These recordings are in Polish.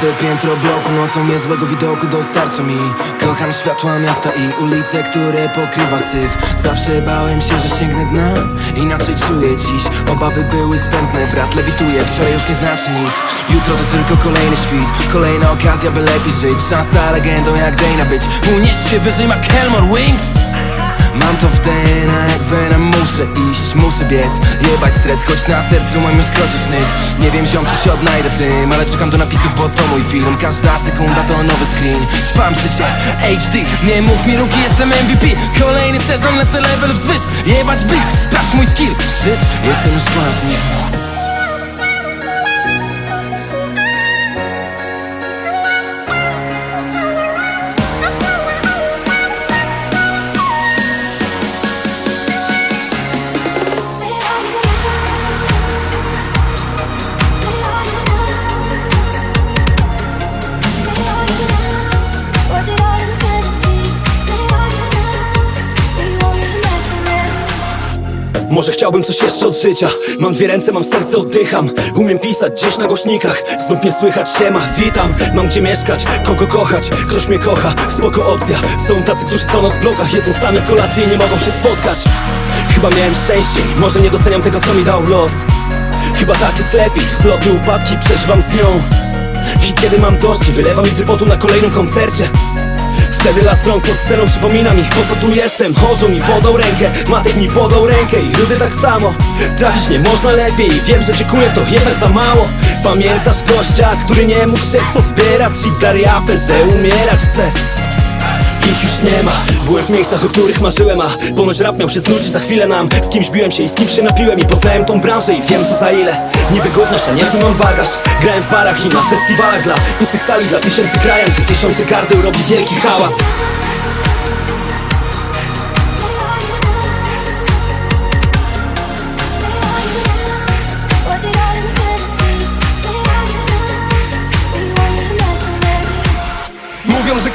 Piąte piętro bloku, nocą niezłego widoku dostarcza mi. Kocham światła miasta i ulice, które pokrywa syf. Zawsze bałem się, że sięgnę dna. Inaczej czuję dziś. Obawy były zbędne, brat lewituje Wczoraj już nie znaczy nic. Jutro to tylko kolejny świt. Kolejna okazja, by lepiej żyć. Szansa legendą jak Dana być. Unieść się wyżej jak Helmor Wings Mam to w DNA jak Venom Muszę iść, muszę biec. Jebać stres, choć na sercu mam już kroczy snyt. Nie wiem ziom czy się odnajdę w tym Ale czekam do napisów, bo to mój film. Każda sekunda to nowy screen. Szpam życie HD Nie mów mi ruki, jestem MVP Kolejny sezon, lecę level wzwyż. Jebać blisk, sprawdź mój skill. Shit, jestem już ponad nim Może chciałbym coś jeszcze od życia. Mam dwie ręce, mam serce, oddycham. Umiem pisać gdzieś na głośnikach. Znów mnie słychać, siema, witam. Mam gdzie mieszkać, kogo kochać. Ktoś mnie kocha, spoko opcja. Są tacy, którzy co noc w blokach Jedzą sami kolację i nie mogą się spotkać. Chyba miałem szczęście Może nie doceniam tego, co mi dał los. Chyba tak jest lepiej Wzloty, upadki przeżywam z nią. I kiedy mam dość, wylewam litry potu na kolejnym koncercie Wtedy las rąk pod sceną przypomina mi po co tu jestem. Chorzą mi podał rękę, Matek mi podał rękę i Rudy tak samo. Trafić nie można lepiej wiem, że dziękuję to jednak za mało. Pamiętasz gościa, który nie mógł się pozbierać I dar że umierać chce ich już nie ma. Byłem w miejscach, o których marzyłem A ponoć rap miał się znudzić. Za chwilę nam Z kimś biłem się i z kimś się napiłem I poznałem tą branżę i wiem co za ile. Niby godność, a niezły mam bagaż. Grałem w barach i na festiwalach Dla pustych sali, dla tysięcy krajan Gdzie tysiące gardeł robi wielki hałas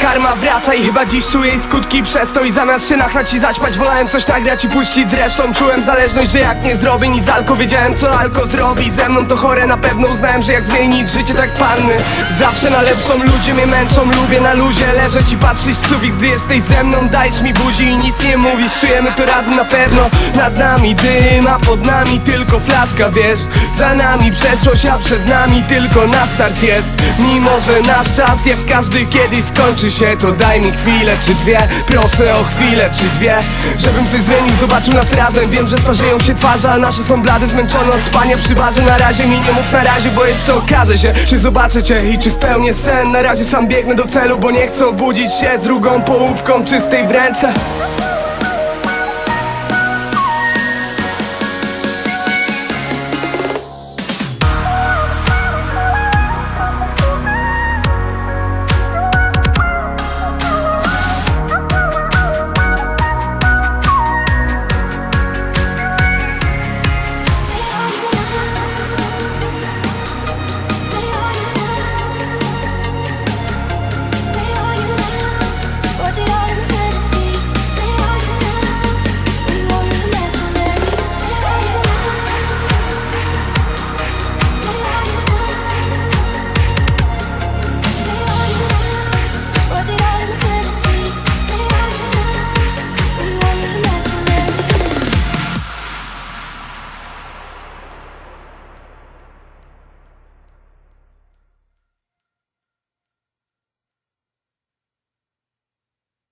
karma wraca i chyba dziś czuję jej skutki. Przez to I zamiast się nachlać i zaśpać wolałem coś nagrać i puścić. Zresztą czułem zależność, że jak nie zrobię nic alko Wiedziałem co alko zrobi. Ze mną to chore na pewno Uznałem, że jak zmienić życie tak panny Zawsze na lepszą ludzie mnie męczą Lubię na luzie leżeć i patrzeć w sufit. Gdy jesteś ze mną dajesz mi buzi i nic nie mówisz. Czujemy to razem na pewno Nad nami dym, a pod nami tylko flaszka Wiesz, za nami przeszłość, a przed nami tylko na start jest. Mimo, że nasz czas jak każdy kiedyś skończy się To daj mi chwilę czy dwie, proszę o chwilę czy dwie. Żebym coś zmienił, zobaczył nas razem. Wiem, że starzeją się twarze, a nasze są blade Zmęczone od spania przy barze. Na razie mi nie mów na razie, bo jeszcze okaże się Czy zobaczę cię i czy spełnię sen. Na razie sam biegnę do celu, bo nie chcę obudzić się Z drugą połówką czystej w ręce